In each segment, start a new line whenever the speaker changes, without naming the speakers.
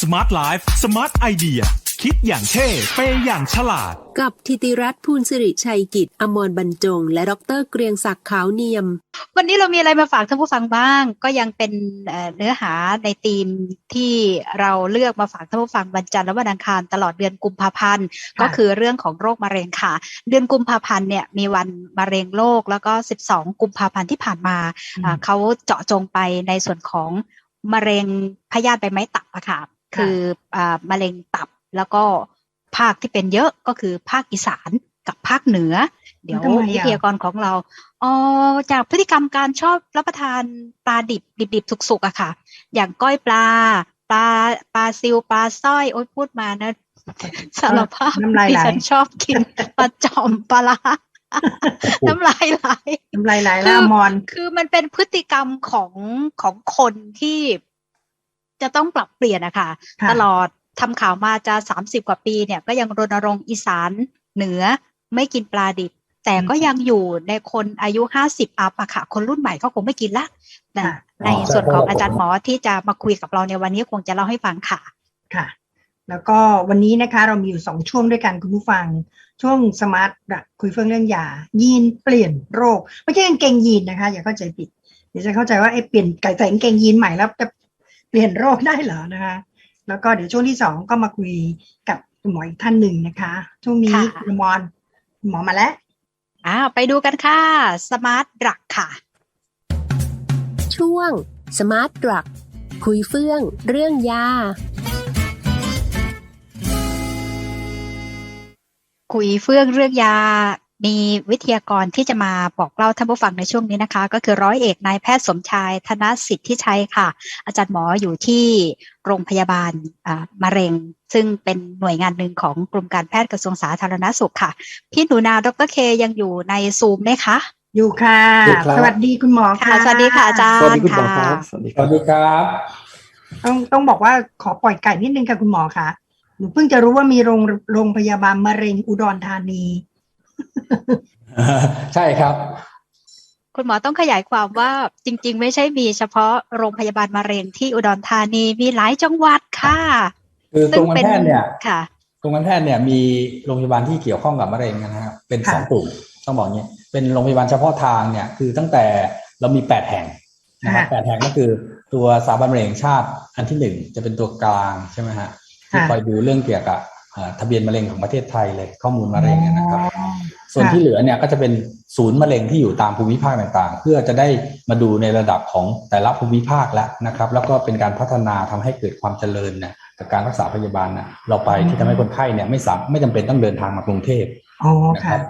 Smart Life Smart Idea คิดอย่างเท่เปย์อย่างฉลาด
กับทิติรัตน์ภูลสิริชัยกิจ อมรบรรจง และดรเกรียงศักดิ์ขาวเนียม
วันนี้เรามีอะไรมาฝากท่านผู้ฟังบ้าง ก็ยังเป็นเอ่อเนื้อหาในธีมที่เราเลือกมาฝากท่านผู้ฟังวันจันทร์และวันอังคารตลอดเดือนกุมภาพันธ์ ก็คือเรื่องของโรคมะเร็งค่ะ เดือนกุมภาพันธ์เนี่ยมีวันมะเร็งโลกแล้วก็ 12 กุมภาพันธ์ที่ผ่านมาอ่าเขาเจาะจงไปในส่วนของมะเร็งพยาธิใบไม้ตับอะค่ะ คืออ่ามะเร็งตับแล้วก็ภาคที่เป็นเยอะก็คือภาคอีสานกับภาคเหนือ เดี๋ยว
ทำไมอะ
วิทยากรของเราอ๋อจากพฤติกรรมการชอบรับประทานปลาดิบดิบดิบสุกๆอะค่ะ อย่างก้อยปลาปลาปลาซิวปลาสร้อยโอ๊ยพูดมานะสารภาพ
น้ำลาย
ดิ
ไหล
ฉันชอบกินปลาจอมปลาร้าน้ำลายไหล
น้ำลายไหล
คื
แล้ว
อ
มอน
คือมันเป็นพฤติกรรมของของคนที่ จะต้องปรับเปลี่ยนนะคะ
ค่ะ
ตลอดทำข่าวมาจะสามสิบกว่าปีเนี่ยก็ยังรณรงค์อีสานเหนือไม่กินปลาดิบ แต่ก็ยังอยู่ในคนอายุห้าสิบอัพอะค่ะ คนรุ่นใหม่เขาคงไม่กินละแต่
ค่ะ
ในส่วนของอาจารย์หมอที่จะมาคุยกับเราในวันนี้คงจะเล่าให้ฟังค่ะ
ค่ะ แล้วก็วันนี้นะคะเรามีอยู่สองช่วงด้วยกันคุณผู้ฟังช่วงสมาร์ทคุยเฟื่องเรื่องยา ยีนเปลี่ยนโรค ไม่ใช่กางเกงยีนนะคะ อย่าเข้าใจผิดเดี๋ยวจะเข้าใจว่าไอ้เปลี่ยนไก่ใส่กางเกงยีนใหม่แล้วจะ เปลี่ยนโรคได้เหรอนะคะ แล้วก็เดี๋ยวช่วงที่สองก็มาคุยกับคุณหมออีกท่านหนึ่งนะคะ ช่วงนี้
ค่ะ
คุณมอนคุณหมอมาแล้ว
อ่าไปดูกันค่ะสมาร์ทดรักค่ะ
ช่วง Smart Drug คุยเฟื่องเรื่องยา
คุยเฟื่องเรื่องยา มีวิทยากรที่จะมาบอกเล่าท่านผู้ฟังในช่วงนี้นะคะ ก็คือร้อยเอกนายแพทย์สมชายธนสิทธิชัยค่ะ อาจารย์หมออยู่ที่โรงพยาบาลอ่ามะเร็ง ซึ่งเป็นหน่วยงานหนึ่งของกรมการแพทย์กระทรวงสาธารณสุขค่ะ พี่หนูนาดรเคยังอยู่ในซูมไหมคะ
อยู่ค่ะ
อยู่ครับ
สวัสดีคุณหมอ
ค่ะ
ค่ะ
สวัสดีค่ะอาจารย์
สวัสดีคุณหมอค
ค่ะ
รับสวัสดี
ส
ครับ
วัสดีครับ
ต้องต้องบอกว่าขอปล่อยไก่นิดนึงค่ะคุณหมอคะหนูเพิ่งจะรู้ว่ามีโรงโรงพยาบาลมะเร็งอุดรธานี
ใช่ครับ
คุณหมอต้องขยายความว่าจริง ๆ ไม่ใช่มีเฉพาะโรงพยาบาลมะเร็งที่อุดรธานีมีหลายจังหวัดค่ะ
คือตรงการแพทย์เนี่ย
ค่ะ
ตรงการแพทย์เนี่ยมีโรงพยาบาลที่เกี่ยวข้องกับมะเร็งนะครับเป็น
ค่ะ
สองกลุ่มต้องบอกอย่างนี้เป็นโรงพยาบาลเฉพาะทางเนี่ยคือตั้งแต่เรามีแปดแห่งนะครับแปดแห่งก็คือตัวสถาบันมะเร็งแห่งชาติอันที่หนึ่งจะเป็นตัวกลางใช่ไหมฮะที่คอยดูเรื่องเกี่ยวกับอ่า ทะเบียนมะเร็งของประเทศไทยเลยข้อมูลมะเร็งนะครับ
อ๋อ
ส่วนที่เหลือเนี่ยก็จะเป็นศูนย์มะเร็งที่อยู่ตามภูมิภาคต่างๆ เพื่อจะได้มาดูในระดับของแต่ละภูมิภาคแล้วนะครับ แล้วก็เป็นการพัฒนาทำให้เกิดความเจริญนะกับการรักษาพยาบาลนะเราไปที่ทำให้คนไข้เนี่ยไม่สามไม่จำเป็นต้องเดินทางมากรุงเทพ
อ๋อ
นะค
ค่ะ
รับ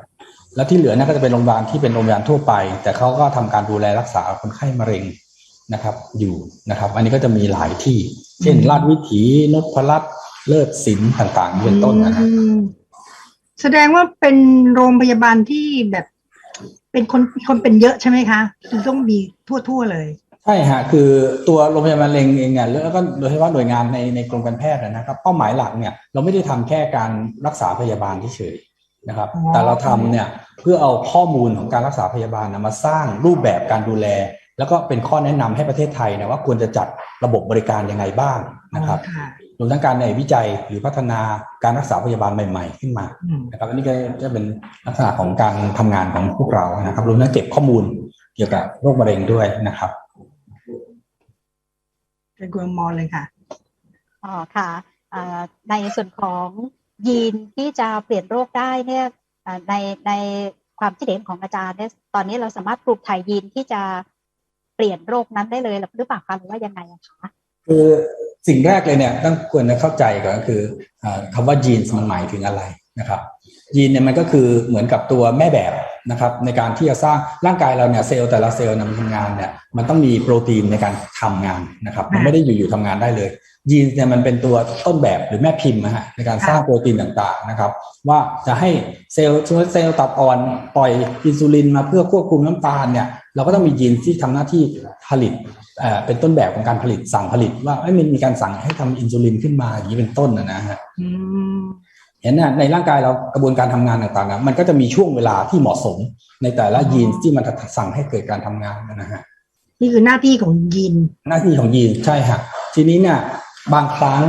แล้วที่เหลือเนะก็จะเป็นโรงพยาบาลที่เป็นโรงพยาบาลทั่วไป แต่เขาก็ทำการดูแลรักษาคนไข้มะเร็งนะครับอยู่นะครับ อันนี้ก็จะมีหลายที่ เช่น
อืม
ราชวิถีนพรัตน์ เลิศศิลป์ต่างๆเป็นต้นนะครับ
อืมแสดงว่าเป็นโรงพยาบาลที่แบบเป็นคนคนเป็นเยอะใช่ไหมคะคือต้องมีทั่วๆเลย
ใช่ฮะคือตัวโรงพยาบาลมะเร็งเองเนี่ยแล้วก็โดยเฉพาะหน่วยงานในในกรมการแพทย์นะครับเป้าหมายหลักเนี่ยเราไม่ได้ทำแค่การรักษาพยาบาลเฉยๆนะครับ
อ๋อ
แต่เราทำเนี่ยเพื่อเอาข้อมูลของการรักษาพยาบาลนะมาสร้างรูปแบบการดูแล แล้วก็เป็นข้อแนะนำให้ประเทศไทยนะว่าควรจะจัดระบบบริการยังไงบ้างนะครับ
อ๋อค่ะ
รวมทั้งการในวิจัยหรือพัฒนาการรักษาพยาบาลใหม่ ๆ ขึ้นมา
อืม
นะครับอันนี้ก็จะเป็นลักษณะของการทำงานของพวกเรานะครับรวมทั้งเก็บข้อมูลเกี่ยวกับโรคมะเร็งด้วยนะครับ
เป็นกวงมอลเลยค่ะ
อ๋อค่ะเอ่อในส่วนของยีนที่จะเปลี่ยนโรคได้เนี่ยเอ่อในในความคิดเห็นของอาจารย์เนี่ยตอนนี้เราสามารถปลูกถ่ายยีนที่จะเปลี่ยนโรคนั้นได้เลยหรือเปล่าคะหรือว่ายังไงอะคะ
คือ สิ่งแรกเลยเนี่ยต้องควรจะเข้าใจก่อนก็คืออ่าคำว่ายีนมันหมายถึงอะไรนะครับยีนเนี่ยมันก็คือเหมือนกับตัวแม่แบบนะครับในการที่จะสร้างร่างกายเราเนี่ยเซลล์แต่ละเซลล์นำทำงานเนี่ยมันต้องมีโปรตีนในการทำงานนะครับมันไม่ได้อยู่ๆทำงานได้เลยยีนเนี่ยมันเป็นตัวต้นแบบหรือแม่พิมพ์นะฮะในการสร้างโปรตีนต่างๆนะครับ ว่าจะให้เซลล์เซลล์ตับอ่อนปล่อยอินซูลินมาเพื่อควบคุมน้ำตาลเนี่ยเราก็ต้องมียีนที่ทำหน้าที่ผลิตเอ่อเป็นต้นแบบของการผลิตสั่งผลิต ว่าเอ้ยมันมีการสั่งให้ทำอินซูลินขึ้นมาอย่างนี้เป็นต้นนะนะฮะ
อืม
เห็นนะในร่างกายเรากระบวนการทำงานต่างๆนะมันก็จะมีช่วงเวลาที่เหมาะสมในแต่ละยีนที่มันสั่งให้เกิดการทำงานนะฮะ
นี่คือหน้าที่ของยีน
หน้าที่ของยีนใช่ฮะทีนี้เนี่ยบางครั้ง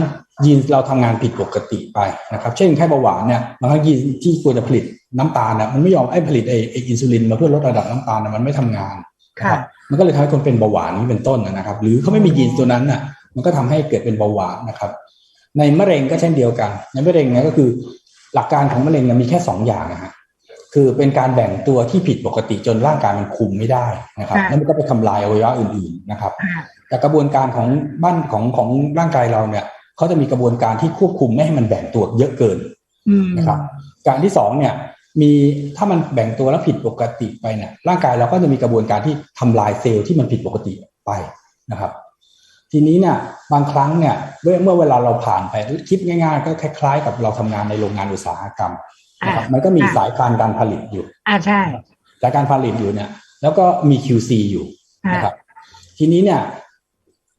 ยีนเราทำงานผิดปกติไปนะครับ เช่นแค่เบาหวานเนี่ยบางครั้งยีนที่ควรจะผลิต น้ำตาลนะมันไม่ยอมไอ้ผลิตไอ้ไอ้อินซูลินมาเพื่อลดระดับน้ำตาลนะมันไม่ทำงานนะครับมันก็เลยทำให้คนเป็นเบาหวานนี่เป็นต้นนะครับ หรือเขาไม่มียีนตัวนั้นน่ะ มันก็ทำให้เกิดเป็นเบาหวานนะครับ ในมะเร็งก็เช่นเดียวกัน ในมะเร็งเนี่ยก็คือหลักการของมะเร็งเนี่ยมีแค่สองอย่างนะฮะคือเป็นการแบ่งตัวที่ผิดปกติจนร่างกายมันคุมไม่ได้นะครับ
ค่ะ
แล้วมันก็ไปทำลายอวัยวะอื่นๆนะครับ
อ่า
แต่กระบวนการของบ้านของของร่างกายเราเนี่ยเขาจะมีกระบวนการที่ควบคุมไม่ให้มันแบ่งตัวเยอะเกิน
อืม
นะครับ การที่สองเนี่ย มีถ้ามันแบ่งตัวแล้วผิดปกติไปเนี่ยร่างกายเราก็จะมีกระบวนการที่ทำลายเซลล์ที่มันผิดปกติไปนะครับ ทีนี้เนี่ยบางครั้งเนี่ยเมื่อเมื่อเวลาเราผ่านไปคิดง่าย ๆ ก็คล้าย ๆ กับเราทำงานในโรงงานอุตสาหกรรมนะครับมันก็มีสายการการผลิตอยู่
อ่าใช่
สายการผลิตอยู่เนี่ยแล้วก็มี QC อยู่
อ่า
นะครับ ทีนี้เนี่ย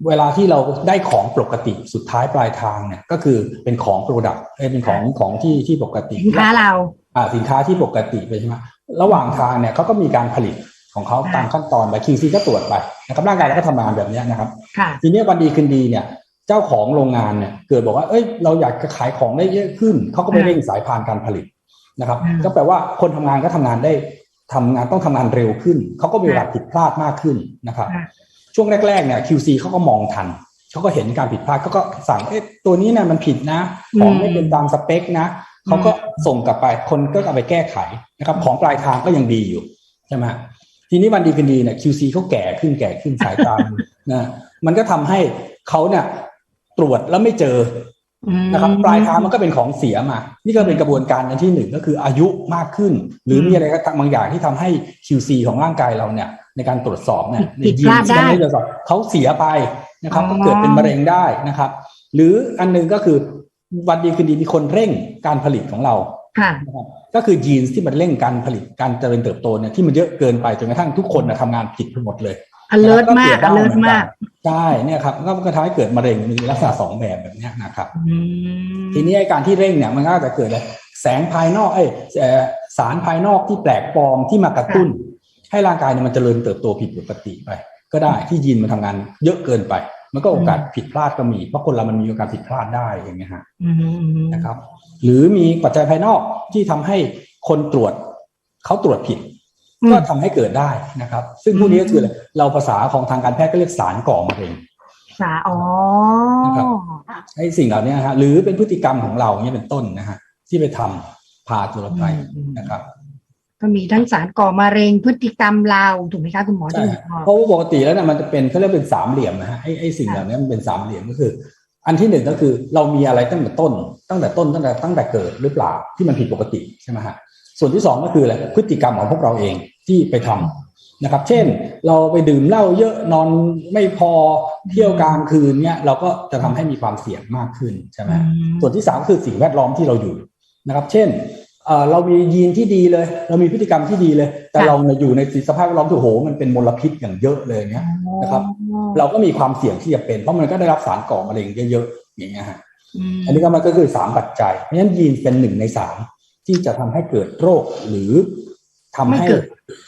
เวลาที่เราได้ของปกติสุดท้ายปลายทางเนี่ยก็คือเป็นของโปรดักต์เป็นของของที่ที่ปกติ
สินค้าเรา
อ่า สินค้าที่ปกติไปใช่ไหมระหว่างทางเนี่ยเขาก็มีการผลิตของเขา
อ่า
ตามขั้นตอนไป QC ก็ตรวจไปนะครับร่างกายเราก็ทำงานแบบเนี้ยนะครับ
ค่ะ
ทีนี้วันดีคืนดีเนี่ย เจ้าของโรงงานเนี่ยเกิดบอกว่าเอ้ยเราอยากจะขายของได้เยอะขึ้นเขาก็ไป
อ่า
เร่งสายพานการผลิตนะครับ
อืม
ก็แปลว่าคนทำงานก็ทำงานได้ทำงานต้องทำงานเร็วขึ้นเขาก็มีโอกาสผิดพลาดมากขึ้นนะครับ
อ่า
ช่วงแรกๆเนี่ย QC เขาก็มองทันเขาก็เห็นการผิดพลาดเขาก็สั่งเอ๊ะตัวนี้เนี่ยมันผิดนะ ของไม่เป็นตามสเปคนะ เขาก็ส่งกลับไปคนก็เอาไปแก้ไขนะครับ ของปลายทางก็ยังดีอยู่ใช่ไหมทีนี้วันดีคืนดีเนี่ย QC เขาแก่ขึ้นแก่ขึ้นสายตามนะมันก็ทำให้เขาเนี่ยตรวจแล้วไม่เจอ
อืม
นะครับปลายทางมันก็เป็นของเสียมา นี่ก็เป็นกระบวนการอันที่หนึ่งก็คืออายุมากขึ้น หรือมีอะไรก็ตามบางอย่างที่ทำให้ QC ของร่างกายเราเนี่ย ในการตรวจสอบเนี่ย
ผิดพลาดได้
ในยีนที่ตรวจสอบเขาเสียไปนะครับ
อ๋อ
ก็เกิดเป็นมะเร็งได้นะครับ หรืออันหนึงก็คือ วันดีคืนดีมีคนเร่งการผลิตของเรา
ค่ะ
นะครับก็คือยีนที่มันเร่งการผลิตการเจริญเติบโตเนี่ยที่มันเยอะเกินไปจนกระทั่งทุกคนนะทำงานผิดไปหมดเลย
alert มาก
นะครับ
alert มาก
ใช่เนี่ยครับก็ก็ทำให้เกิดมะเร็งมีลักษณะสองแบบแบบเนี้ยนะครับ
อืม
ทีนี้ไอ้การที่เร่งเนี่ยมันก็จะเกิดอะไรแสงภายนอกไอ้ยเอ่อสารภายนอกที่แปลกปลอมที่มากระตุ้น ให้ร่างกายเนี่ยมันเจริญเติบโตผิดปกติไป ก็ได้ที่ยีนมันทำงานเยอะเกินไป มันก็โอกาสผิดพลาดก็มี เพราะคนเรามันมีโอกาสผิดพลาดได้อย่างเงี้ยฮะ
อืมอืม
นะครับ หรือมีปัจจัยภายนอกที่ทำให้คนตรวจเขาตรวจผิด ก็ทำให้เกิดได้นะครับ ซึ่งพวกนี้ก็คืออะไรเราภาษาของทางการแพทย์ก็เรียกสารก่อมะเร็ง
สาอ๋อ
นะครับไอ้สิ่งเหล่านี้นะฮะหรือเป็นพฤติกรรมของเราเนี่ยเป็นต้นนะฮะที่ไปทำพาตัวเราไป
อืม
นะครับ
ก็มีทั้งสารก่อมะเร็งพฤติกรรมเราถูกไหมคะคุณหมอ
ใช่
ที่
ฮะ
บอก
เพราะว่าปกติแล้วเนี่ยมันจะเป็นเขาเรียกเป็นสามเหลี่ยมนะฮะไอ้ไอ้สิ่งเหล่านี้มันเป็นสามเหลี่ยมก็คือ อันที่หนึ่งก็คือเรามีอะไรตั้งแต่ต้น ตั้งแต่ต้นตั้งแต่ตั้งแต่เกิดหรือเปล่าที่มันผิดปกติใช่ไหมฮะส่วนที่สองก็คืออะไรพฤติกรรมของพวกเราเองที่ไปทำนะครับ เช่นเราไปดื่มเหล้าเยอะนอนไม่พอเที่ยวกลางคืนเนี่ยเราก็จะทำให้มีความเสี่ยงมากขึ้นใช่ไหม
อืม
ส่วนที่สามคือสิ่งแวดล้อมที่เราอยู่นะครับ เช่น เอ่อเรามียีนที่ดีเลย เรามีพฤติกรรมที่ดีเลย แต่
ค่ะ
เราเนี่ยอยู่ในสภาพแวดล้อมที่โอ้โหมันเป็นมลพิษอย่างเยอะเลยเนี่ยนะครับ เราก็มีความเสี่ยงที่จะเป็นเพราะมันก็ได้รับสารก่อมะเร็งเยอะๆอย่างเงี้ยฮะ
ม
อันนี้ก็มันก็คือสามปัจจัยเพราะฉะนั้นยีนเป็นหนึ่งในสามที่จะทำให้เกิดโรคหรือทำให้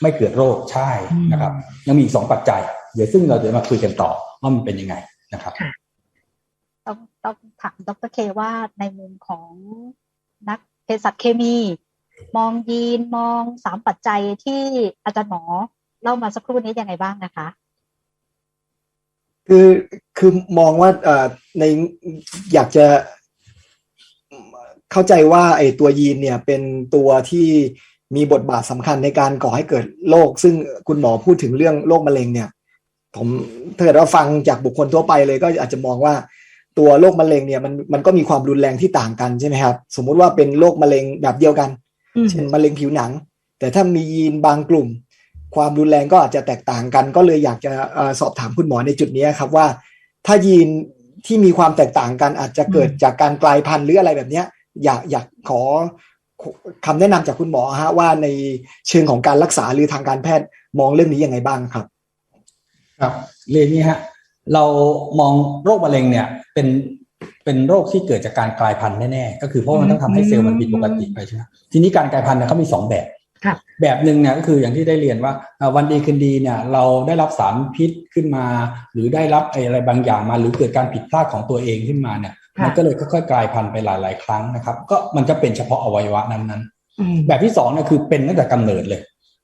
ไม่เกิดโรคใช่นะครับ ยังมีอีกสองปัจจัย เดี๋ยวซึ่งเราจะมาคุยกันต่อว่ามันเป็นยังไงนะครับ
ต้องต้องถามดรเคว่าในมุมของนัก เภสัชเคมี มองยีนมองสามปัจจัยที่อาจารย์หมอเล่ามาสักครู่นี้ยังไงบ้างนะคะ
คือคือมองว่าในอยากจะเข้าใจว่าไอ้ตัวยีนเนี่ยเป็นตัวที่มีบทบาทสำคัญในการก่อให้เกิดโรคซึ่งคุณหมอพูดถึงเรื่องโรคมะเร็งเนี่ย ผมถ้าเกิดเราฟังจากบุคคลทั่วไปเลยก็อาจจะมองว่า ตัวโรคมะเร็งเนี่ยมันมันก็มีความรุนแรงที่ต่างกันใช่ไหมครับ สมมุติว่าเป็นโรคมะเร็งแบบเดียวกัน
อืม
เช่นมะเร็งผิวหนัง แต่ถ้ามียีนบางกลุ่ม ความรุนแรงก็อาจจะแตกต่างกัน ก็เลยอยากจะเอ่อสอบถามคุณหมอในจุดนี้ครับว่า ถ้ายีนที่มีความแตกต่างกันอาจจะเกิดจากการกลายพันธุ์หรืออะไรแบบเนี้ย อยากอยากขอคำแนะนำจากคุณหมอฮะว่าในเชิงของการรักษาหรือทางการแพทย์มองเรื่องนี้ยังไงบ้างครับ
ครับเรียนนี้ฮะ เรามองโรคมะเร็งเนี่ยเป็นเป็นโรคที่เกิดจากการกลายพันธุ์แน่ๆก็คือเพราะมันต้องทำให้เซลล์มันผิดปกติไปใช่ไหมทีนี้การกลายพันธุ์เนี่ยเขามีสองแบบ
ครับ
แบบหนึ่งเนี่ยก็คืออย่างที่ได้เรียนว่าเอ่อวันดีคืนดีเนี่ยเราได้รับสารพิษขึ้นมา หรือได้รับอะไรบางอย่างมา หรือเกิดการผิดพลาดของตัวเองขึ้นมาเนี่ย
ค่ะ
มันก็เลยค่อยๆกลายพันธุ์ไปหลาย ๆ ครั้งนะครับ ก็มันจะเป็นเฉพาะอวัยวะนั้น
อืม
ๆแบบที่สองเนี่ยคือเป็นตั้งแต่กำเนิดเลย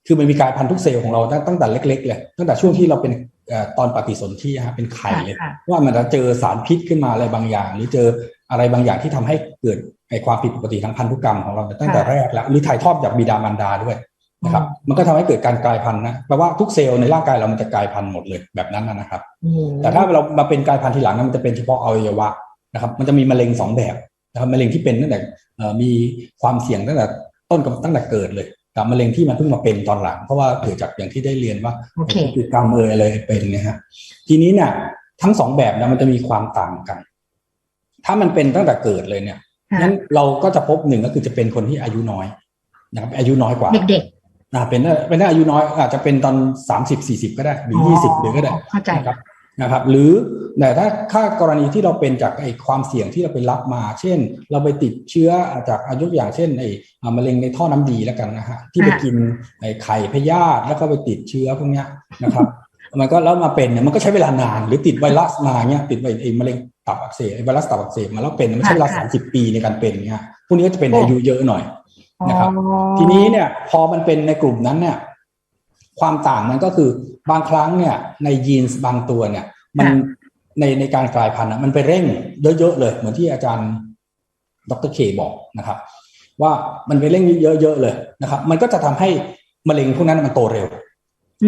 คือมันมีกลายพันธุ์ทุกเซลล์ของเราตั้งตั้งแต่เล็ก ๆ เลยตั้งแต่ช่วงที่เราเป็นเอ่อ ตอนปฏิสนธิฮะเป็นไข่เลย
ค่ะ
ว่ามันจะเจอสารพิษขึ้นมาอะไรบางอย่าง หรือเจออะไรบางอย่างที่ทำให้เกิดไอความผิดปกติทางพันธุกรรมของเราตั้งแต่แรกแล้วหรือถ่ายทอดจากบิดามารดาด้วยนะครับ มันก็ทำให้เกิดการกลายพันธุ์นะแปลว่าทุกเซลล์ในร่างกายเรามันจะกลายพันธุ์หมดเลยแบบนั้นนะนะครับ
อืม
แต่ถ้าเรามาเป็นกลายพันธุ์ทีหลังนั้นมันจะเป็นเฉพาะอวัยวะนะครับ มันจะมีมะเร็งสองแบบนะครับมะเร็งที่เป็นตั้งแต่เอ่อมีความเสี่ยงตั้งแต่ต้นกับตั้งแต่เกิดเลย กับมะเร็งที่มันเพิ่งมาเป็นตอนหลัง เพราะว่าเกิดจากอย่างที่ได้เรียนว่า
โอเค
คือกรรมเอยอะไรเป็นนะฮะทีนี้เนี่ยทั้งสองแบบเนะมันจะมีความต่างกัน ถ้ามันเป็นตั้งแต่เกิดเลยเนี่ย
ค่ะ
นั้นเราก็จะพบหนึ่งก็คือจะเป็นคนที่อายุน้อยนะครับอายุน้อยกว่า
เด็ก
อ่าเป็นได้เป็นได้อายุน้อยอาจจะเป็นตอนสามสิบสี่สิบก็ได้หรือยี่สิบหรือก็ได้
เข้าใจ
นะครับ นะครับ หรือแต่ถ้าค่ากรณีที่เราเป็นจากไอ้ความเสี่ยงที่เราไปรับมา เช่น เราไปติดเชื้อจากอายุอย่างเช่นไอ้อ่ามะเร็งในท่อน้ำดีแล้วกันนะฮะที่ไป
อ่า
กินไอ้ไข่พยาธิแล้วก็ไปติดเชื้อพวกเนี้ยนะครับมันก็แล้วมาเป็นเนี่ยมันก็ใช้เวลานานหรือติดไวรัสมาเนี่ยติดไอ้ไอ้มะเร็งตับอักเสบไอ้ไวรัสตับอักเสบมาแล้วเป็นมันใช้เวลาสามสิบปีในการเป็นเนี่ยพวกนี้ก็จะเป็นอายุเยอะหน่อย
ๆ
นะครับ
อ๋อ
ทีนี้เนี่ยพอมันเป็นในกลุ่มนั้นเนี่ยความต่างมันก็คือ บางครั้งเนี่ยในยีนส์บางตัวเนี่ย มันในในการกลายพันธุ์อะมันไปเร่งเยอะๆเลย เหมือนที่อาจารย์ดรเคบอกนะครับ ว่ามันไปเร่งเยอะๆเลยนะครับ มันก็จะทำให้มะเร็งพวกนั้นมันโตเร็ว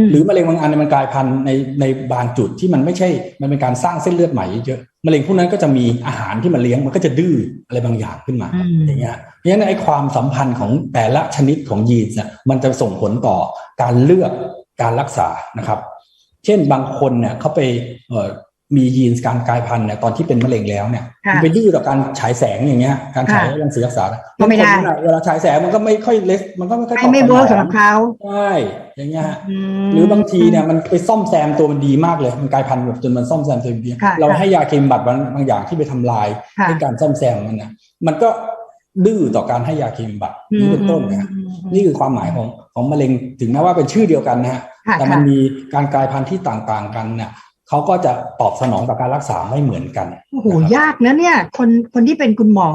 ม
หรือมะเร็งบางอันเนยมันกลายพันธุ์ในในบางจุดที่มันไม่ใช่ มันเป็นการสร้างเส้นเลือดใหม่เยอะๆมะเร็งพวกนั้นก็จะมีอาหารที่มันเลี้ยงมันก็จะดื้ออะไรบางอย่างขึ้นมา
อืม
อย่างเงี้ยเพราะฉะนั้นไอ้ความสัมพันธ์ของแต่ละชนิดของยีนส์เนี่ยมันจะส่งผลต่อการเลือก การรักษานะครับ เช่นบางคนเนี่ยเขาไปเอ่อมียีนส์การกลายพันธุ์เนี่ยตอนที่เป็นมะเร็งแล้วเนี่ย
ค่ะ
มันไปดื้อต่อการฉายแสงอย่างเงี้ยการฉาย
ค่ะ
รังสีรักษา
ก็ไม่ได้
บางคนน่ะเวลาฉายแสงมันก็ไม่ค่อยเลสมันก็ไม่ค่อยต
ไม่
อบ
ไม่
สน
เวิร์ก
อง
สำหรับเขา
ใช่อย่างเงี้ยฮะ
ม
หรือบางทีเนี่ยมันไปซ่อมแซมตัวมันดีมากเลยมันกลายพันธุ์แบบจนมันซ่อมแซมตัวมันดี
ค่ะ
เรา
ค่ะ
ให้ยาเคมีบำบัดบางบางอย่างที่ไปทำลาย
ค่ะ
ในการซ่อมแซมมันนะมันก็ดื้อต่อการให้ยาเคมีบำบัดนี่เป็นต้นนะฮะ
อืมอืม
นี่คือความหมายของของมะเร็งถึงแม้ว่าเป็นชื่อเดียวกันนะฮะ
ค่ะ
แต่มัน
ค่ะ
มีการกลายพันธุ์ที่ต่างๆกันเนี่ยเขาก็จะตอบสนองต่อการรักษาไม่เหมือนกัน
โอ้โหยากนะเนี่ย คนคนที่เป็นคุณหมอ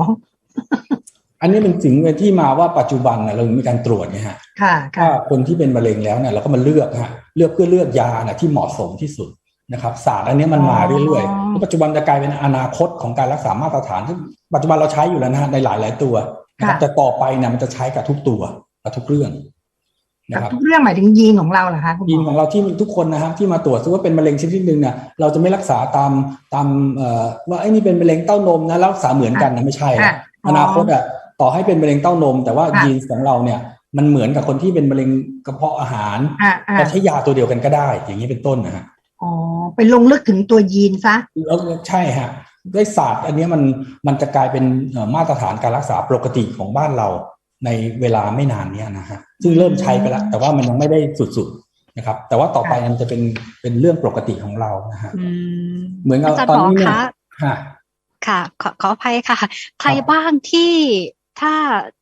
อันนี้เป็นถึงเป็นที่มาว่าปัจจุบันเนี่ยเรามีการตรวจไงฮะ
ค่ะ
ถ้า
ค่ะ
คนที่เป็นมะเร็งแล้วเนี่ยเราก็มาเลือกฮะเลือกเพื่อเลือกยาน่ะที่เหมาะสมที่สุดนะครับศาสตร์อันนี้มันมาเรื่อยๆแล้วปัจจุบันจะกลายเป็นอนาคตของการรักษามาตรฐานซึ่งปัจจุบันเราใช้อยู่แล้วนะฮะในหลาย ๆ ตัวนะครับแต่ต่อไปเนี่ยมันจะใช้กับทุกตัวกับทุกเรื่อง นะ
กับ
ครับ
ทุกเรื่องหมายถึงยีนของเราเหรอคะคุณหม
ยีน
อ
ของเราที่ทุกคนนะฮะที่มาตรวจซึ่งว่าเป็นมะเร็งชนิดหนึ่งเนี่ยเราจะไม่รักษาตามตามเอ่อว่าไอ้นี่เป็นมะเร็งเต้านมนะแล้วรักษาเหมือนกันนะไม่ใช่นะ
อะ
อนาคตอะต่อให้เป็นมะเร็งเต้านม แต่ว่า
ค่ะ
ยีนของเราเนี่ยมันเหมือนกับคนที่เป็นมะเร็งกระเพาะอาหาร
อ่าอ่า
จะใช้ยาตัวเดียวกันก็ได้ อย่างนี้เป็นต้นนะฮะ
อ๋อไปลงลึกถึงตัวยีนซะ
แล้วใช่ฮะด้วยศาสตร์อันเนี้ยมันมันจะกลายเป็นเอ่อมาตรฐานการรักษาปกติของบ้านเรา ในเวลาไม่นานเนี้ยนะฮะซึ่งเริ่มใช้ไปแล้ว แต่ว่ามันยังไม่ได้สุดๆนะครับ แต่ว่าต่อไปมันจะเป็นเป็นเรื่องปกติของเรานะฮะ
อืม
เหมือนกับ
อาจารย์
ตอน
หมอ
นี้เนี่ย
คะ
ฮะ
ค่ะ ขอขออภัยค่ะ ใครบ้างที่ถ้า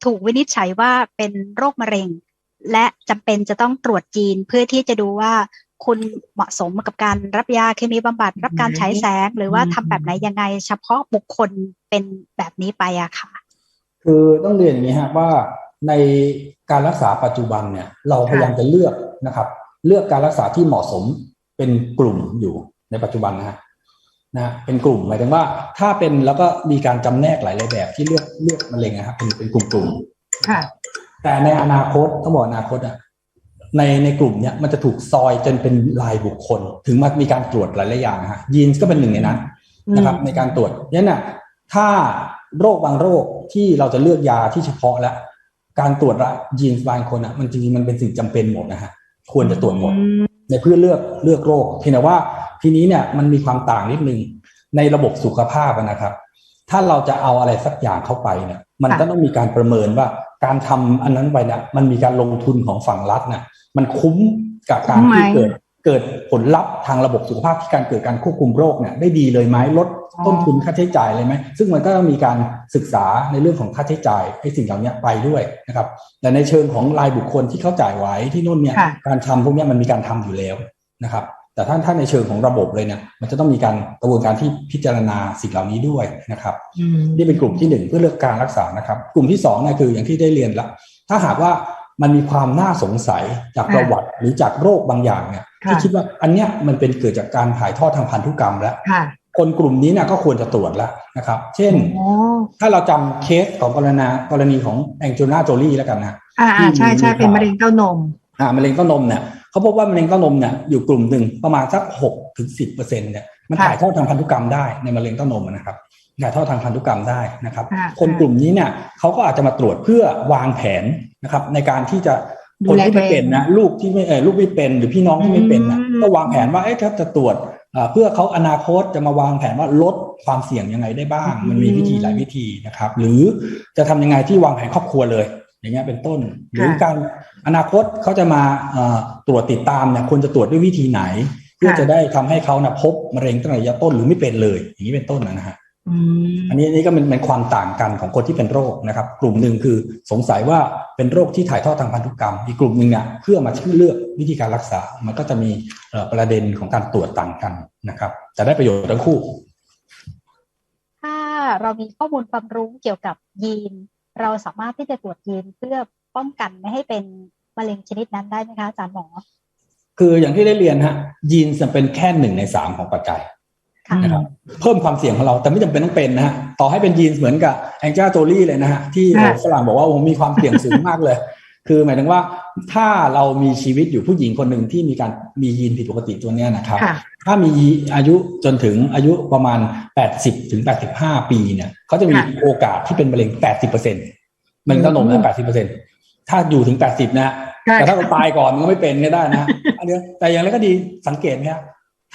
ถูกวินิจฉัยว่าเป็นโรคมะเร็ง และจำเป็นจะต้องตรวจจีนเพื่อที่จะดูว่าคุณเหมาะสมกับการรับยาเคมีบำบัดรับการฉายแสง หรือว่าทำแบบไหนยังไงเฉพาะบุคคลเป็นแบบนี้ไปอะค่ะ
คือต้องเรียนอย่างนี้ฮะว่าในการรักษาปัจจุบันเนี่ย เราพยายามจะเลือกนะครับ เลือกการรักษาที่เหมาะสมเป็นกลุ่มอยู่ในปัจจุบันนะฮะนะเป็นกลุ่มหมายถึงว่า ถ้าเป็นแล้วก็มีการจำแนกหลายๆแบบที่เลือกเลือกมะเร็งนะครับเป็นเป็นกลุ่มๆ
ค่ะ
แต่ในอนาคตต้องบอกอนาคตอะในในกลุ่มเนี้ยมันจะถูกซอยจนเป็นรายบุคคล ถึงมามีการตรวจหลายๆอย่างนะฮะยีนส์ก็เป็นหนึ่งในนั้นนะครับ ในการตรวจนั้นน่ะ ถ้าโรคบางโรคที่เราจะเลือกยาที่เฉพาะแล้วการตรวจละยีนส์บางคนอะมันจริงๆมันเป็นสิ่งจำเป็นหมดนะฮะควรจะตรวจหมดในเพื่อเลือกเลือกโรคเพียงแต่ว่าทีนี้เนี่ยมันมีความต่างนิดนึงในระบบสุขภาพอะนะครับ ถ้าเราจะเอาอะไรสักอย่างเข้าไปเนี่ย มัน
ค่ะ
ก็ต้องมีการประเมินว่าการทำอันนั้นไปเนี่ยมันมีการลงทุนของฝั่งรัฐเนี่ยมันคุ้มกับการที่เกิด เกิดผลลัพธ์ทางระบบสุขภาพที่การเกิดการควบคุมโรคเนี่ยได้ดีเลยไหมลดต้นทุนค่าใช้จ่ายเลยไหมซึ่งมันก็มีการศึกษาในเรื่องของค่าใช้จ่ายไอ้สิ่งเหล่านี้ไปด้วยนะครับแต่ในเชิงของรายบุคคลที่เขาจ่ายไว้ที่นู่นเนี่ย
ค่ะ
การทำพวกเนี้ยมันมีการทำอยู่แล้วนะครับแต่ถ้าถ้าในเชิงของระบบเลยเนี่ยมันจะต้องมีการกระบวนการที่พิจารณาสิ่งเหล่านี้ด้วยนะครับ
อืม
นี่เป็นกลุ่มที่หนึ่งเพื่อเลือกการรักษานะครับ กลุ่มที่สองเนี่ยคืออย่างที่ได้เรียนแล้วถ้าหากว่ามันมีความน่าสงสัยจากประวัติหรือจากโรคบางอย่างเนี่ย
ค่ะ
ที่คิดว่าอันเนี้ยมันเป็นเกิดจากการถ่ายทอดทางพันธุกรรมแล้ว
ค่ะ
คนกลุ่มนี้เนี่ยก็ควรจะตรวจแล้วนะครับ เช่น
อ๋อ
ถ้าเราจำเคสของกรณีกรณีของแองโจนาโจลีแล้วกันนะ
อ่าอ่าใช่ใช่เป็นมะเร็งเต้านม
อ่ามะเร็งเต้านมเนี่ยเขาพบว่ามะเร็งเต้านมเนี่ยอยู่กลุ่มหนึ่งประมาณสักหกถึงสิบเปอร์เซ็นเนี่ยมัน
ค่ะ
ถ่ายทอดทางพันธุกรรมได้ในมะเร็งเต้านมนะครับถ่ายทอดทางพันธุกรรมได้นะครับ
ค่ะ
คนกลุ่มนี้เนี่ยเขาก็อาจจะมาตรวจเพื่อวางแผนนะครับในการที่จะ
ดู
คน
แล
ที่ไม่เป็นนะลูกที่ไม่เออลูกไม่เป็นหรือพี่น้องที่ไม่เป็นนะ
อืม
ก็วางแผนว่าเอ๊ะถ้าจะตรวจอ่าเพื่อเขาอนาคตจะมาวางแผนว่าลดความเสี่ยงยังไงได้บ้าง มันมีวิธีหลายวิธีนะครับ หรือจะทำยังไงที่วางแผนครอบครัวเลย อย่างเงี้ยเป็นต้น หรือการอนาคตเขาจะมาเอ่อตรวจติดตามเนี่ยควรจะตรวจด้วยวิธีไหน เพื่อจะได้ทำให้เขานะพบมะเร็งตั้งแต่ระยะต้นหรือไม่เป็นเลย อย่างนี้เป็นต้นนะฮะ
อืม
อันนี้อันนี้ก็เป็นเป็นความต่างกันของคนที่เป็นโรคนะครับ กลุ่มหนึ่งคือสงสัยว่าเป็นโรคที่ถ่ายทอดทางพันธุกรรม อีกกลุ่มหนึ่งเนี่ยเพื่อมาเลือกวิธีการรักษา มันก็จะมีเอ่อประเด็นของการตรวจต่างกันนะครับจะได้ประโยชน์ทั้งคู่
ถ้าเรามีข้อมูลความรู้เกี่ยวกับยีน เราสามารถที่จะตรวจยีนเพื่อป้องกันไม่ให้เป็นมะเร็งชนิดนั้นได้ไหมคะอาจารย์หมอ
คืออย่างที่ได้เรียนฮะยีนจะเป็นแค่หนึ่งในสามของปัจจัย
ค่ะ
นะครับเพิ่มความเสี่ยงของเราแต่ไม่จำเป็นต้องเป็นนะฮะต่อให้เป็นยีนเหมือนกับแองเจ a โจลี่เลยนะฮะที่
ค่ะ
ฝรั่งบอกว่าโอ้มีความเสี่ยงสูงมากเลย คือหมายถึงว่าถ้าเรามีชีวิตอยู่ผู้หญิงคนหนึ่งที่มีการมียีนผิดปกติตัวเนี้ยนะครับ
ค่ะ
ถ้ามีอายุจนถึงอายุประมาณ 80ถึง85 ปีเนี่ยเขาจะมี
ค่ะ
โอกาสที่เป็นมะเร็ง 80เปอร์เซ็นต์มะเร็งเต้านมนะ80เปอร์เซ็นต์ถ้าอยู่ถึง 80 นะฮะ
ค่ะ
แต่ถ้าเราตายก่อนมันก็ไม่เป็นก็ได้นะฮะอันเนี้ยแต่อย่างไรก็ดีสังเกตไหมฮะ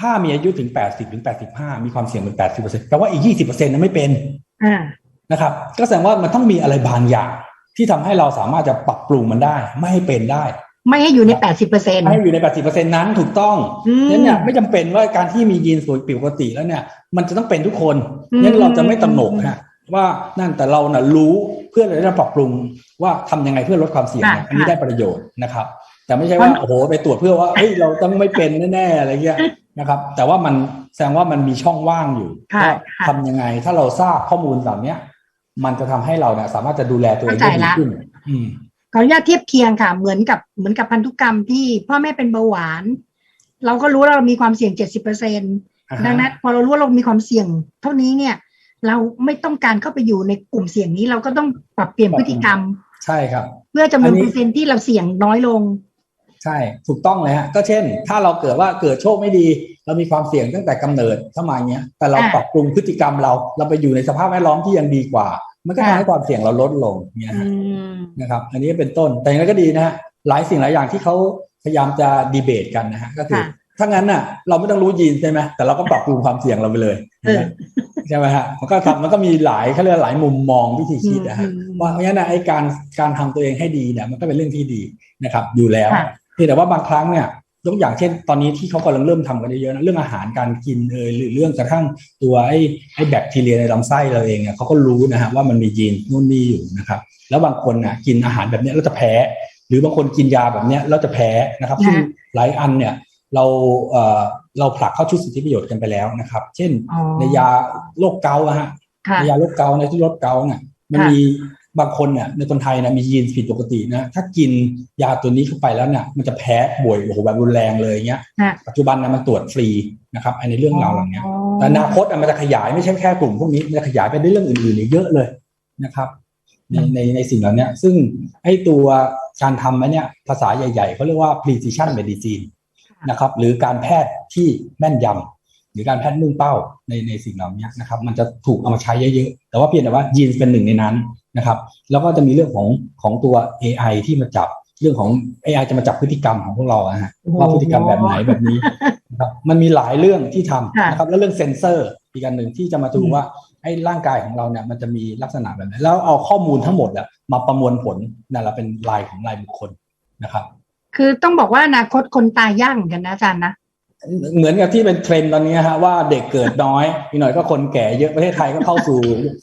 ถ้ามีอายุถึง 80 ถึง 85 มีความเสี่ยงเป็น 80เปอร์เซ็นต์แปลว่าอีก 20เปอร์เซ็นต์นั้นไม่เป็น
อ่า
นะครับ ก็แสดงว่ามันต้องมีอะไรบางอย่างที่ทำให้เราสามารถจะปรับปรุงมันได้ ไม่ให้เป็นได้
ไม่ให้อยู่ในแปดสิบเปอร์เซ็นต์
ให้อยู่ใน 80เปอร์เซ็นต์นั้นถูกต้อง
อืม
นั้นเนี่ยไม่จำเป็นว่าการที่มียีนสวยผิดปกติแล้วเนี่ย มันจะต้องเป็นทุกคน
อืม
นั้นเราจะไม่ตระหนกฮะว่านั่นแต่เราน่ะรู้เพื่อจะได้ปรับปรุงว่าทำยังไงเพื่อลดความเสี่ยงเนี่ยอันนี้ได้ประโยชน์นะครับ แต่ไม่ใช่ว่าโอ้โหไปตรวจเพื่อว่าเฮ้ยเราต้องไม่เป็นแน่ๆอะไรเงี้ย นะครับ แต่ว่ามันแสดงว่ามันมีช่องว่างอยู่
ค่ะ
ว่า
ค่ะ
ทำยังไงถ้าเราทราบข้อมูลเหล่าเนี้ยมันจะทำให้เราเนี่ยสามารถจะดูแลตัวเองได้ดีขึ้นอืม
ขออนุญาตเทียบเคียงค่ะ เหมือนกับเหมือนกับพันธุกรรมที่พ่อแม่เป็นเบาหวาน เราก็รู้ว่าเรามีความเสี่ยงเจ็ดสิบเปอร์เซ็น
อ่าฮะ
ดังนั้นพอเรารู้ว่าเรามีความเสี่ยง เท่านี้เนี่ย เราไม่ต้องการเข้าไปอยู่ในกลุ่มเสี่ยงนี้เราก็ต้องปรับเปลี่ยนพฤติกรรม
ใช่ครับ
เพื่อจำนวน
อันนี้
เปอร์เซ็นต์ที่เราเสี่ยงน้อยลง
ใช่ถูกต้องเลยฮะก็เช่น ถ้าเราเกิดว่าเกิดโชคไม่ดี เรามีความเสี่ยงตั้งแต่กำเนิดเข้ามาอย่างเงี้ยแต่เรา
อ่า
ปรับปรุงพฤติกรรมเรา เราไปอยู่ในสภาพแวดล้อมที่ยังดีกว่า มันก็ทำ
อ่า
ให้ความเสี่ยงเราลดลงเนี่ย
อื
ฮะ
ม
นะครับ อันนี้เป็นต้นแต่อย่างไรก็ดีนะฮะหลายสิ่งหลายอย่างที่เขาพยายามจะดีเบตกันนะฮะก็คือ
ค่ะ
ถ้างั้นน่ะเราไม่ต้องรู้ยีนใช่ไหมแต่เราก็ปรับปรุงความเสี่ยงเราไปเลย
เออ
ใช่ไหมฮะมันก็ทำมันก็มีหลายเขาเรียกว่าหลายมุมมองวิธีคิดนะฮะ
อืม
ว่าเพราะฉะนั้นนะไอ้การการทำตัวเองให้ดีเนี่ยมันก็เป็นเรื่องที่ดีนะครับ อยู่แล้ว
ค่ะ
เพียงแต่ว่าบางครั้งเนี่ยยกอย่างเช่น ตอนนี้ที่เขากำลังเริ่มทำกันเยอะๆนะเรื่องอาหารการกินเอยหรือเรื่องกระทั่งตัวไอ้ไอ้แบคทีเรียในลำไส้เราเองเนี่ยเขาก็รู้นะฮะว่ามันมียีนนู่นนี่อยู่นะครับแล้วบางคนน่ะกินอาหารแบบเนี้ยแล้วจะแพ้ หรือบางคนกินยาแบบเนี้ยแล้วจะแพ้นะครับซึ่ง
นะ
หลายอันเนี่ยเราเอ่อเราผลักเข้าชุดสิทธิประโยชน์กันไปแล้วนะครับ เช่น
อ๋อ
ในยาโรคเกาต์อะฮะ
ค่ะ
ในยาลดเกาต์ในที่ลดเกาต์เนี่ยมัน
ค่ะ
มี บางคนเนี่ยในคนไทยนะมียีนผิดปกตินะถ้ากินยาตัวนี้เข้าไปแล้วเนี่ยมันจะแพ้บ่อยโอ้โหแบบรุนแรงเลยเงี้ย
ค่ะ
ปัจจุบันนะมันตรวจฟรีนะครับไอ้ในเรื่องราวเหล่านี้
อ๋อ
แต่อนาคตอะมันจะขยายไม่ใช่แค่กลุ่มพวกนี้มันจะขยายไปได้เรื่องอื่นๆอีกเยอะเลยนะครับในในในสิ่งเหล่านี้ซึ่งไอ้ตัวการทำอันเนี่ยภาษาใหญ่ๆเขาเรียกว่า precision medicine นะครับหรือการแพทย์ที่แม่นยำหรือการแพทย์มุ่งเป้าในในสิ่งเหล่านี้นะครับมันจะถูกเอามาใช้เยอะๆแต่ว่าเพียงแต่ว่ายีนเป็นหนึ่งในนั้น นะครับ แล้วก็จะมีเรื่องของของตัว AI ที่มาจับเรื่องของ AI จะมาจับพฤติกรรมของพวกเราอะฮะ
โอ้โห
ว่าพฤติกรรมแบบไหนแบบนี้นะครับมันมีหลายเรื่องที่ทำ
ค่ะ
นะครับ แล้วเรื่องเซนเซอร์อีกอันหนึ่งที่จะมาดู
อืม
ว่าไอ้ร่างกายของเราเนี่ยมันจะมีลักษณะแบบไหนแล้วเอาข้อมูลทั้งหมดอะมาประมวลผลนั่นแหละเป็นลายของลายบุคคลนะครับ
คือต้องบอกว่าอนาคตคนตายยากเหมือนกันนะอาจารย์นะ
เหมือนกับที่เป็นเทรนด์ตอนนี้ฮะว่าเด็กเกิดน้อยอีกหน่อยก็คนแก่เยอะประเทศไทยก็เข้าสู่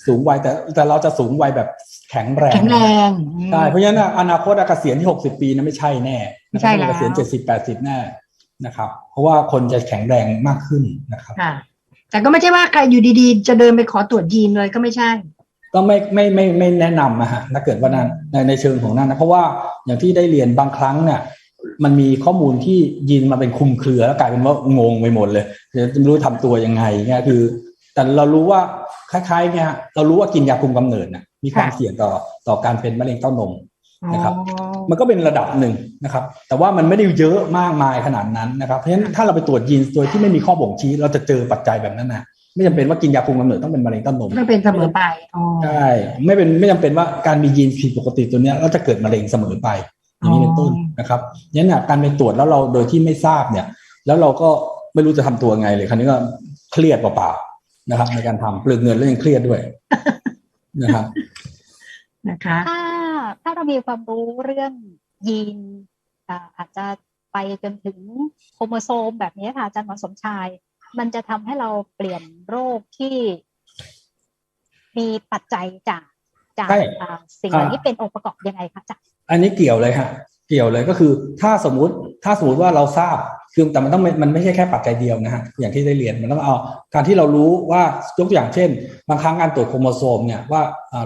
สูงวัยแต่แต่เราจะสูงวัยแบบแข็งแรง
แข็งแรงอืม
ใช่เพราะฉะนั้นอนาคตอะเกษียณที่หกสิบปีนะไม่ใช่แน่
ไม่ใช่แล้ว
เกษียณเจ็ดสิบแปดสิบแน่นะครับ เพราะว่าคนจะแข็งแรงมากขึ้นนะครับ
ค่ะแต่ก็ไม่ใช่ว่าใครอยู่ดีๆ จะเดินไปขอตรวจยีนเลยก็ไม่ใช่
ก็ไม่ไม่ไม่ไม่แนะนำนะฮะถ้าเกิดว่านั้นในในเชิงของนั้นนะเพราะว่าอย่างที่ได้เรียนบางครั้งเนี่ย มันมีข้อมูลที่ยินมาเป็นคลุมเครือแล้วกลายเป็นว่างงไปหมดเลยจะไม่รู้ทำตัวยังไงเนี่ยคือ แต่เรารู้ว่าคล้ายๆเนี่ยเรารู้ว่ากินยาคุมกำเนิดน่ะมีความ
ค่ะ
เสี่ยงต่อต่อการเป็นมะเร็งเต้านมนะครับ
อ๋อ
มันก็เป็นระดับหนึ่งนะครับ แต่ว่ามันไม่ได้เยอะมากมายขนาดนั้นนะครับ เพราะฉะนั้นถ้าเราไปตรวจยีนโดยที่ไม่มีข้อบ่งชี้ เราจะเจอปัจจัยแบบนั้นนะไม่จำเป็นว่ากินยาคุมกำเนิดต้องเป็นมะเร็งเต้านม
ไม่เป็นเสมอไปอ๋อ
ใช่ไม่เป็นไม่จำเป็นว่าการมียีนผิดปกติตัวเนี้ยเราจะเกิดมะเร็งเสมอไป อย่างนี้เป็นต้นนะครับงั้นน่ะการไปตรวจแล้วเราโดยที่ไม่ทราบเนี่ย แล้วเราก็ไม่รู้จะทำตัวไงเลยคราวนี้ก็เครียดเปล่าๆนะครับ ในการทำเปลืองเงินแล้วยังเครียดด้วยนะครับ
นะคะ
ถ้าถ้าเรามีความรู้เรื่องยีนอ่าอาจจะไปจนถึงโครโมโซมแบบนี้ค่ะอาจารย์หมอสมชาย มันจะทำให้เราเปลี่ยนโรคที่มีปัจจัยจากจาก
ใช่
อ่าสิ่งเหล่านี้
อ่า
เป็นองค์ประกอบยังไงคะอาจารย์
อันนี้เกี่ยวเลยฮะเกี่ยวเลยก็คือถ้าสมมติถ้าสมมติว่าเราทราบคือแต่มันต้องไม่มันไม่ใช่แค่ปัจจัยเดียวนะฮะอย่างที่ได้เรียนมันต้องเอาการที่เรารู้ว่ายกตัวอย่างเช่น บางครั้งการตรวจโครโมโซมเนี่ยว่าอ่า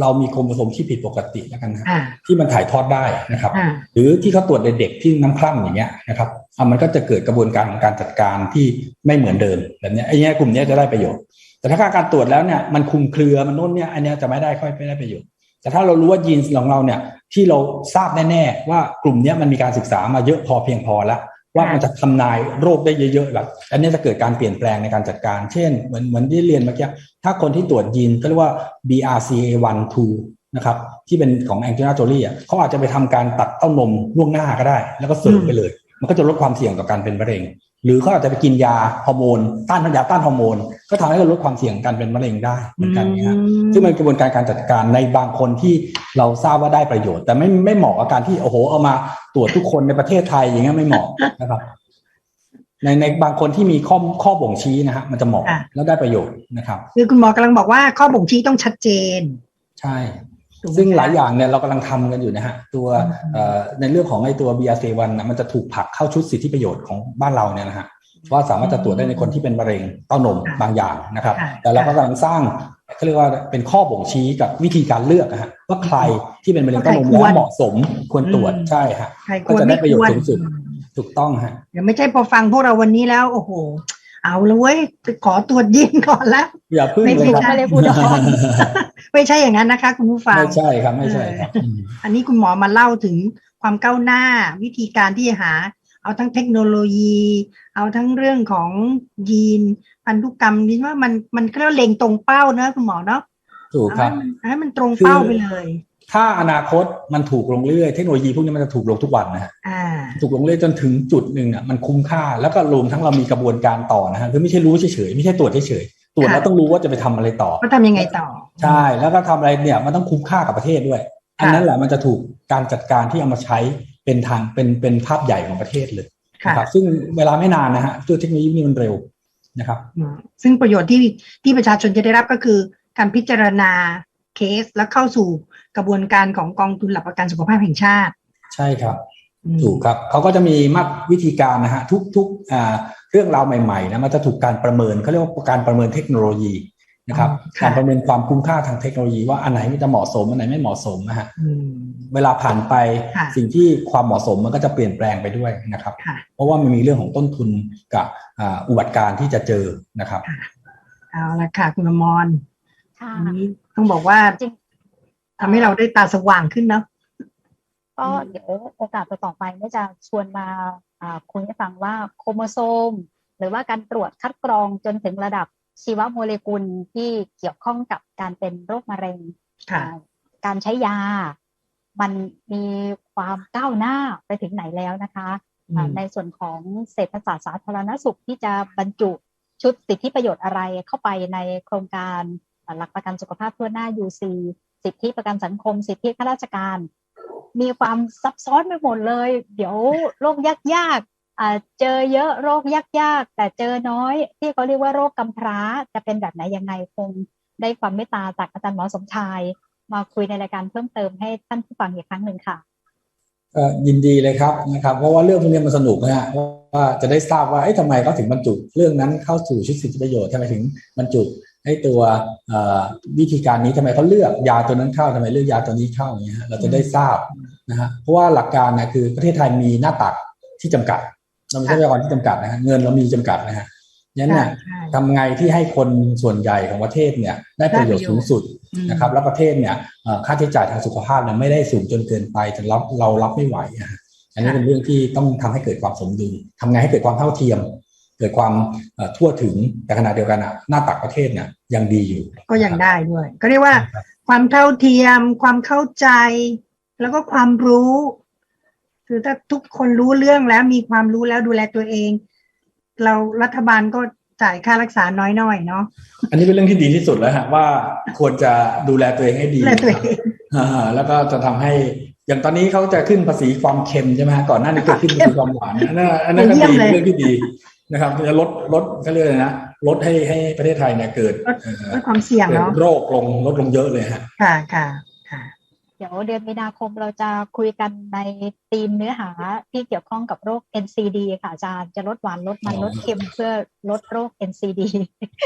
เรามีโครโมโซมที่ผิดปกติแล้วกันนะ
อ่า
ที่มันถ่ายทอดได้นะครับ
อ่า
หรือที่เขาตรวจในเด็กที่น้ำคร่ำอย่างเงี้ยนะครับอะมันก็จะเกิดกระบวนการของการจัดการที่ไม่เหมือนเดิมแบบเนี้ยไอ้เนี้ยกลุ่มเนี้ยจะได้ประโยชน์ แต่ถ้าการตรวจแล้วเนี่ยมันคลุมเครือมันโน่นเนี่ยอันเนี้ยจะไม่ได้ค่อยไม่ได้ประโยชน์ แต่ถ้าเรารู้ว่ายีนของเราเนี่ยที่เราทราบแน่ๆว่ากลุ่มเนี้ยมันมีการศึกษามาเยอะพอเพียงพอแล้วว่ามันจะทำนายโรคได้เยอะๆแบบอันเนี้ยจะเกิดการเปลี่ยนแปลงในการจัดการ เช่น เหมือนเหมือนที่เรียนเมื่อกี้ถ้าคนที่ตรวจยีนก็เรียกว่า BRCA1 2 นะครับที่เป็นของแองเจลิน่าโจลี่อะเขาอาจจะไปทำการตัดเต้านมล่วงหน้าก็ได้ แล้วก็เสริมไปเลย มันก็จะลดความเสี่ยงต่อการเป็นมะเร็ง หรือเขาอาจจะไปกินยาฮอร์โมนต้านยาต้านฮอร์โมนก็ทำให้เราลดความเสี่ยงการเป็นมะเร็งได้เหมือนกันนะฮะซึ่งมันกระบวนการการจัดการในบางคนที่เราทราบว่าได้ประโยชน์ แต่ไม่ไม่เหมาะกับการที่โอ้โหเอามาตรวจทุกคนในประเทศไทยอย่างเงี้ยไม่เหมาะนะครับในในบางคนที่มีข้อข้อบ่งชี้นะฮะมันจะเหมาะ
อะ
แล้วได้ประโยชน์นะครับ
คือคุณหมอกำลังบอกว่าข้อบ่งชี้ต้องชัดเจน
ใช่
ถูกไม
ซึ่งหลาย
คะ
อย่างเนี่ยเรากำลังทำกันอยู่นะฮะตัว
อืม
เอ่อในเรื่องของไอ้ตัว BRCA1 นะมันจะถูกผลักเข้าชุดสิทธิประโยชน์ของบ้านเราเนี่ยนะฮะว่าสามารถจะตรวจได้ในคนที่เป็นมะเร็งเต้านมบางอย่างนะครับ
ค่ะ
แต่เราก็กำลังสร้างเขาเรียกว่าเป็นข้อบ่งชี้กับวิธีการเลือกนะฮะว่าใครที่เป็นมะเร็งเต้านมแล้วเหมาะสมควรตรวจ
อืม
ใช่ฮะ
ใครค
ก็
วร
จะได้
ไม่
ประโย
ค
ช
ว
น์
ร
สูงสุดถูกต้องฮะ
เดี๋ยวไม่ใช่พอฟังพวกเราวันนี้แล้วโอ้โห เอาเลยเว้ยไปขอตรวจยีนก่อนแล้ว
อย่าพึ่ง
ไม่
เลยครับ
ใช่
ไม่ได้พูดถึง
ไม่ใช่อย่างนั้นนะคะ คุณผู้ฟัง
ไม่ใช่ครับไม่ใช่ครับอืม
อันนี้คุณหมอมาเล่าถึงความก้าวหน้าวิธีการที่จะหา เอาทั้งเทคโนโลยี เอาทั้งเรื่องของยีนพันธุกรรมนี่ว่ามันมันก็เล็งตรงเป้าเนอะคุณหมอเนาะ
ถูกครับ
เอาให้มันให้มันตรงเป้าไปเลย
ถ้าอนาคตมันถูกลงเรื่อยๆเทคโนโลยีพวกนี้มันจะถูกลงทุกวันนะฮะ
อ่า
ถูกลงเรื่อยจนถึงจุดหนึ่งอะมันคุ้มค่าแล้วก็รวมทั้งเรามีกระบวนการต่อนะฮะคือไม่ใช่รู้เฉยๆไม่ใช่ตรวจเฉยๆตรวจแล้ว
ค่ะ
ต้องรู้ว่าจะไปทำอะไรต่อ
ว่าทำยังไงต่อ
ใช่แล้วก็ทำอะไรเนี่ยมันต้องคุ้มค่ากับประเทศด้วย อันนั้นแหละมันจะถูกการจัดการที่เอามาใช้เป็นทางเป็นเป็นภาพใหญ่ของประเทศเลย
ค่ะ
นะครับซึ่งเวลาไม่นานนะฮะตัวเทคโนโลยีนี่มันเร็วนะครับ
อืมซึ่งประโยชน์ที่ที่ประชาชนจะได้รับก็คือ การพิจารณาเคสแล้วเข้าสู่ กระบวนการของกองทุนหลักประกันสุขภาพแห่งชาติ
ใช่ครับ
อืม
ถูกครับเขาก็จะมีมาตรวิธีการนะฮะทุกทุกอ่าเรื่องราวใหม่ๆนะมันจะถูกการประเมินเขาเรียกว่าการประเมินเทคโนโลยีนะครับ
ค่ะ
การประเมินความคุ้มค่าทางเทคโนโลยีว่าอันไหนมันจะเหมาะสมอันไหนไม่เหมาะสมนะฮะ
อืม
เวลาผ่านไป
ค่ะ
สิ่งที่ความเหมาะสมมันก็จะเปลี่ยนแปลงไปด้วยนะครับ
ค่ะ
เพราะว่ามันมีเรื่องของต้นทุนกับอ่าอุบัติการณ์ที่จะเจอนะครับ
เอาละค่ะคุณอมร
ค่ะ
อันนี้ต้องบอกว่า
จริง
ทำให้เราได้ตาสว่างขึ้นเนาะ
ก็เดี๋ยวโอกาสต่อๆไปเนี่ยจะชวนมาอ่าคุยให้ฟังว่าโครโมโซม หรือว่าการตรวจคัดกรองจนถึงระดับชีวโมเลกุลที่เกี่ยวข้องกับการเป็นโรคมะเร็ง
ค่ะ
อ่าการใช้ยา มันมีความก้าวหน้าไปถึงไหนแล้วนะคะอ่าในส่วนของเศรษฐศาสตร์สาธารณสุขที่จะบรรจุชุดสิทธิประโยชน์อะไรเข้าไปในโครงการอ่าหลักประกันสุขภาพทั่วหน้า UC สิทธิประกันสังคม สิทธิข้าราชการ มีความซับซ้อนไปหมดเลย เดี๋ยวโรคยากๆเจอเยอะโรคยากๆแต่เจอน้อย ที่เขาเรียกว่าโรคกำพร้าจะเป็นแบบไหนยังไงคงได้ความเมตตาจากอาจารย์หมอสมชาย มาคุยในรายการเพิ่มเติมให้ท่านผู้ฟังอีกครั้งหนึ่งค่ะ
ก็ยินดีเลยครับนะครับ เพราะว่าเรื่องพวกนี้มันสนุกนะฮะเพราะว่าจะได้ทราบว่าเอ๊ะทำไมเขาถึงบรรจุเรื่องนั้นเข้าสู่ชุดสิทธิประโยชน์ทำไมถึงบรรจุ ให้ตัวเอ่อวิธีการนี้ทำไมเขาเลือกยาตัวนั้นเข้าทำไมเลือกยาตัวนี้เข้าอย่างเงี้ยฮะเราจะได้ทราบนะฮะเพราะว่าหลักการนะคือประเทศไทยมีหน้าตักที่จำกัดเรามีทรัพยากรที่จำกัดนะฮะเงินเรามีจำกัดนะฮะงั้น
ใช่
เนี่ย
ใช่
ทำไงที่ให้คนส่วนใหญ่ของประเทศเนี่ยได้ประโยชน์สูงสุด
อืม
นะครับแล้วประเทศเนี่ยเอ่อค่าใช้จ่ายทางสุขภาพเนี่ยไม่ได้สูงจนเกินไปจนรับเรารับไม่ไหวอะฮะอันนี้เป็นเรื่องที่ต้องทำให้เกิดความสมดุลทำไงให้เกิดความเท่าเทียม เกิดความเอ่อทั่วถึงแต่ขณะเดียวกันอะหน้าตักประเทศเนี่ยยังดีอยู่
ก็ยังได้ด้วย ก็เรียกว่าความเท่าเทียม ความเข้าใจ แล้วก็ความรู้ คือถ้าทุกคนรู้เรื่องแล้วมีความรู้แล้วดูแลตัวเอง เรารัฐบาลก็จ่ายค่ารักษาน้อยหน่อยเนาะ
อันนี้เป็นเรื่องที่ดีที่สุดแล้วฮะว่าควรจะดูแลตัวเองให้ดี
ดูแลตัวเอง
อ่าแล้วก็จะทำให้อย่างตอนนี้เขาจะขึ้นภาษีความเค็มใช่ไหมฮะก่อนหน้านี้เกิดขึ้นภาษีความหวานอันนั้นอันนั้นก็
เยี่ยม
ดี
เลย
เรื่องที่ดี นะครับจะลดลดเขาเรียกอะไรนะลดให้ให้ประเทศไทยเนี่ยเกิด
ลด
เอ่อ
ลดความเสี่ยง
เกิด
เนาะ
โรคลงลดลงเยอะเลยฮะ
ค่ะค่ะค่ะ
เดี๋ยวเดือนมีนาคมเราจะคุยกันในธีมเนื้อหาที่เกี่ยวข้องกับโรค NCD ค่ะอาจารย์จะลดหวานลดมัน
อ๋อ
ลดเค็มเพื่อลดโรค NCD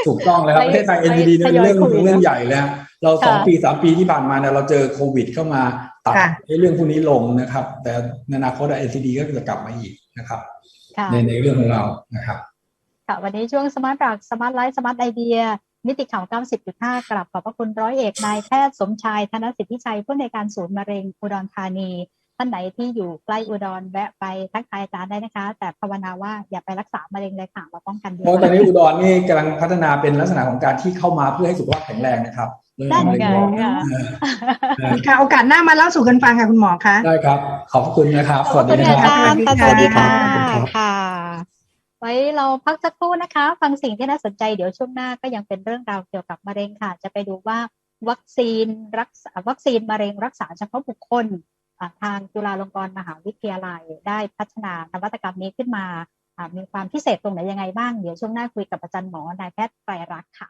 ถูกต้องเลยครับ
ไป
ประเทศไทย
ไป
NCD เนี่ยเป็นเรื่อง
ทยอยคุย
เรื่องใหญ่เลยฮะเราสอง
ค่ะ
ปีสามปีที่ผ่านมาเนี่ยเราเจอโควิดเข้ามาตัด
ค่ะ
ให้เรื่องพวกนี้ลงนะครับ แต่ในอนาคต NCD ก็จะกลับมาอีก นะครับ
ค่ะ
ในในเรื่องของเรานะครับ
ค่ะวันนี้ช่วงสมาร์ทรักสมาร์ทไลฟ์สมาร์ทไอเดียนิติข่าว 90.5 กลับขอบพระคุณร้อยเอกนายแพทย์สมชาย ธนสิทธิชัยผู้ในวยการศูนย์มะเร็งอุดรธานี ท่านไหนที่อยู่ใกล้อุดรแวะไปทักทายอาจารย์ได้นะคะ แต่ภาวนาว่าอย่าไปรักษามะเร็งเลยค่ะมาป้องกันดี
เพราะตอนนี้อุดรนี่กำลังพัฒนาเป็นลักษณะของการที่เข้ามาเพื่อให้สุขภาพแข็งแรงนะครับเรื่อง
ได้
มะเร็ง
ไง
ปอด
ค่ะ
เออ
ค่ะโอกาสหน้ามาเล่าสู่กันฟังค่ะคุณหมอคะ
ได้ครับ ขอบคุณนะครับส
ขอ
วั
บ
ส
คุ
ดี
ณ
นะ
อา
ครับ
จารย์ค่ะ
ส
ส
วั
วั
ส
ส
ดี
ดี
ค่ะ
ค่ะค่ะ ไว้เราพักสักครู่นะคะ ฟังสิ่งที่น่าสนใจเดี๋ยวช่วงหน้าก็ยังเป็นเรื่องราวเกี่ยวกับมะเร็งค่ะ จะไปดูว่าวัคซีนรักษาวัคซีนมะเร็งรักษาเฉพาะบุคคลอ่า ทางจุฬาลงกรณ์มหาวิทยาลัย ได้พัฒนานวัตกรรมนี้ขึ้นมา มีความพิเศษตรงไหนยังไงบ้าง เดี๋ยวช่วงหน้าคุยกับอาจารย์หมอนายแพทย์ไตรรักษ์ค่ะ